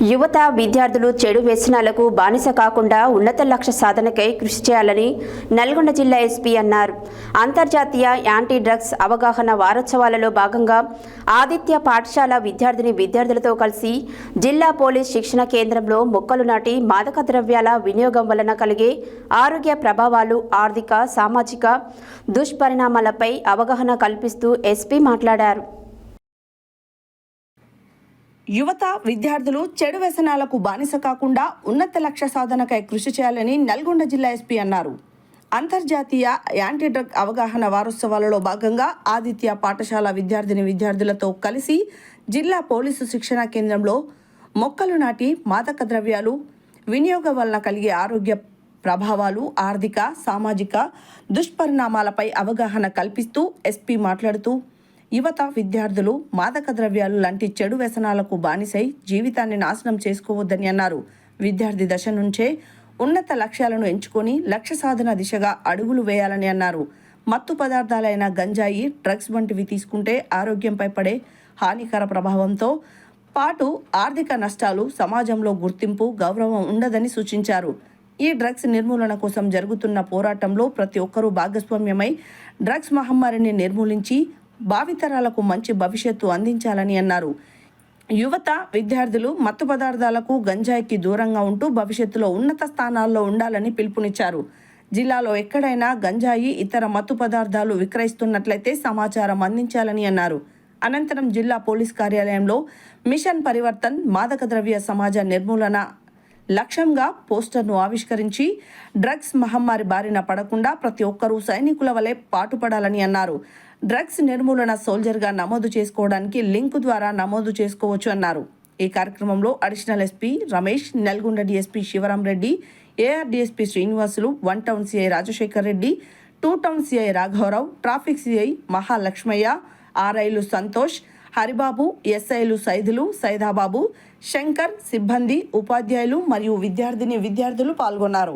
యువత విద్యార్థులు చెడు వ్యసనాలకు బానిస కాకుండా ఉన్నత లక్ష్య సాధనకై కృషి చేయాలని నల్గొండ జిల్లా ఎస్పీ అన్నారు. అంతర్జాతీయ యాంటీ డ్రగ్స్ అవగాహన వారోత్సవాలలో భాగంగా ఆదిత్య పాఠశాల విద్యార్థిని విద్యార్థులతో కలిసి జిల్లా పోలీస్ శిక్షణ కేంద్రంలో మొక్కలు నాటి మాదక ద్రవ్యాల వినియోగం వలన కలిగే ఆరోగ్య ప్రభావాలు ఆర్థిక సామాజిక దుష్పరిణామాలపై అవగాహన కల్పిస్తూ ఎస్పీ మాట్లాడారు. యువత విద్యార్థులు చెడు వ్యసనాలకు బానిస కాకుండా ఉన్నత లక్ష్య సాధనకై కృషి చేయాలని నల్గొండ జిల్లా ఎస్పీ అన్నారు. అంతర్జాతీయ యాంటీ డ్రగ్ అవగాహన వారోత్సవాలలో భాగంగా ఆదిత్య పాఠశాల విద్యార్థిని విద్యార్థులతో కలిసి జిల్లా పోలీసు శిక్షణా కేంద్రంలో మొక్కలు నాటి మాదక ద్రవ్యాలు వినియోగం వలన కలిగే ఆరోగ్య ప్రభావాలు ఆర్థిక సామాజిక దుష్పరిణామాలపై అవగాహన కల్పిస్తూ ఎస్పీ మాట్లాడుతూ యువత విద్యార్థులు మాదక ద్రవ్యాలు లాంటి చెడు వ్యసనాలకు బానిసై జీవితాన్ని నాశనం చేసుకోవద్దని అన్నారు. విద్యార్థి దశ నుంచే ఉన్నత లక్ష్యాలను ఎంచుకొని లక్ష్య సాధన దిశగా అడుగులు వేయాలని అన్నారు. మత్తు పదార్థాలైన గంజాయి డ్రగ్స్ వంటివి తీసుకుంటే ఆరోగ్యంపై పడే హానికర ప్రభావంతో పాటు ఆర్థిక నష్టాలు సమాజంలో గుర్తింపు గౌరవం ఉండదని సూచించారు. ఈ డ్రగ్స్ నిర్మూలన కోసం జరుగుతున్న పోరాటంలో ప్రతి ఒక్కరూ భాగస్వామ్యమై డ్రగ్స్ మహమ్మారిని నిర్మూలించి భావితరాలకు మంచి భవిష్యత్తు అందించాలని అన్నారు. యువత విద్యార్థులు మత్తు పదార్థాలకు గంజాయికి దూరంగా ఉంటూ భవిష్యత్తులో ఉన్నత స్థానాల్లో ఉండాలని పిలుపునిచ్చారు. జిల్లాలో ఎక్కడైనా గంజాయి ఇతర మత్తు పదార్థాలు విక్రయిస్తున్నట్లయితే సమాచారం అందించాలని అన్నారు. అనంతరం జిల్లా పోలీస్ కార్యాలయంలో మిషన్ పరివర్తన్ మాదక ద్రవ్య సమాజ నిర్మూలన లక్ష్యంగా పోస్టర్ను ఆవిష్కరించి డ్రగ్స్ మహమ్మారి బారిన పడకుండా ప్రతి ఒక్కరూ సైనికుల వలె పాటుపడాలని అన్నారు. డ్రగ్స్ నిర్మూలన సోల్జర్గా నమోదు చేసుకోవడానికి లింక్ ద్వారా నమోదు చేసుకోవచ్చు అన్నారు. ఈ కార్యక్రమంలో additional SP Ramesh Nalgonda DSP Sivaram Reddy AR DSP Srinivasulu one town CI Rajasekhar Reddy two town CI రాఘవరావు ట్రాఫిక్ సిఐ మహాలక్ష్మయ్య ఆర్ఐలు సంతోష్ హరిబాబు ఎస్ఐలు సైదులు సైదాబాబు శంకర్ సిబ్బంది ఉపాధ్యాయులు మరియు విద్యార్థిని విద్యార్థులు పాల్గొన్నారు.